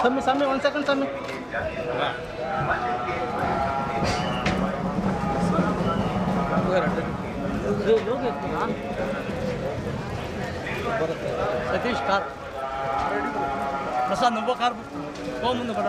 సమ్మి సమ్మి one second సమ్మి Satish car Prasad నువ్వు car పో ముందు పడ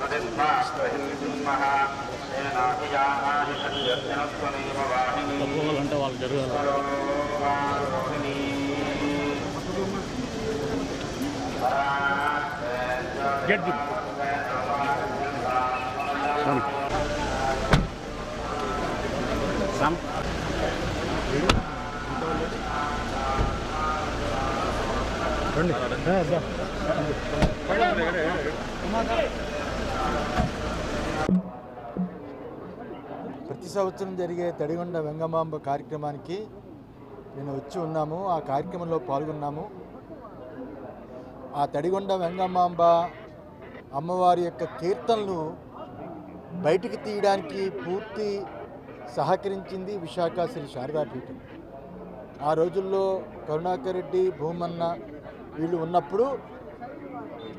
పట్టు పట్టు యాత్రికులు వచ్చారండి ఇబ్బంది లేదు. తప్పుకోవాలంటే వాళ్ళు జరగాలి గెట్ ది రామ్ ప్రతి సంవత్సరం జరిగే తడిగొండ వెంగమాంబ కార్యక్రమానికి నేను వచ్చి ఉన్నాము. ఆ కార్యక్రమంలో పాల్గొన్నాము. ఆ తడిగొండ వెంగమాంబ అమ్మవారి యొక్క కీర్తనలు బయటికి తీయడానికి పూర్తి సహకరించింది విశాఖ శ్రీ శారదాపీఠం ఆ రోజుల్లో కరుణాకర్ రెడ్డి భూమన్న వీళ్ళు ఉన్నప్పుడు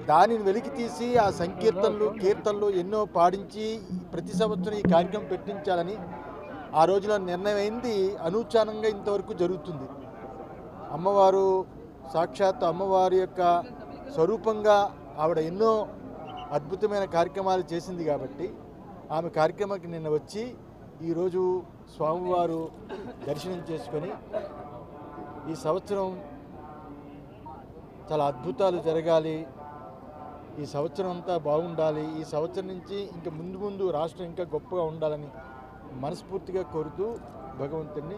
దానిని వెలికి తీసి ఆ సంకీర్తనలు కీర్తనలు ఎన్నో పాడించి ప్రతి సంవత్సరం ఈ కార్యక్రమం పెట్టించాలని ఆ రోజులో నిర్ణయం అయింది అనూచానంగా ఇంతవరకు జరుగుతుంది. అమ్మవారు సాక్షాత్ అమ్మవారి యొక్క స్వరూపంగా ఆవిడ ఎన్నో అద్భుతమైన కార్యక్రమాలు చేసింది కాబట్టి ఆమె కార్యక్రమానికి నిన్న వచ్చి ఈరోజు స్వామివారు దర్శనం చేసుకొని ఈ సంవత్సరం చాలా అద్భుతాలు జరగాలి ఈ సంవత్సరం అంతా బాగుండాలి ఈ సంవత్సరం నుంచి ఇంకా ముందు ముందు రాష్ట్రం ఇంకా గొప్పగా ఉండాలని మనస్ఫూర్తిగా కోరుతూ భగవంతుడిని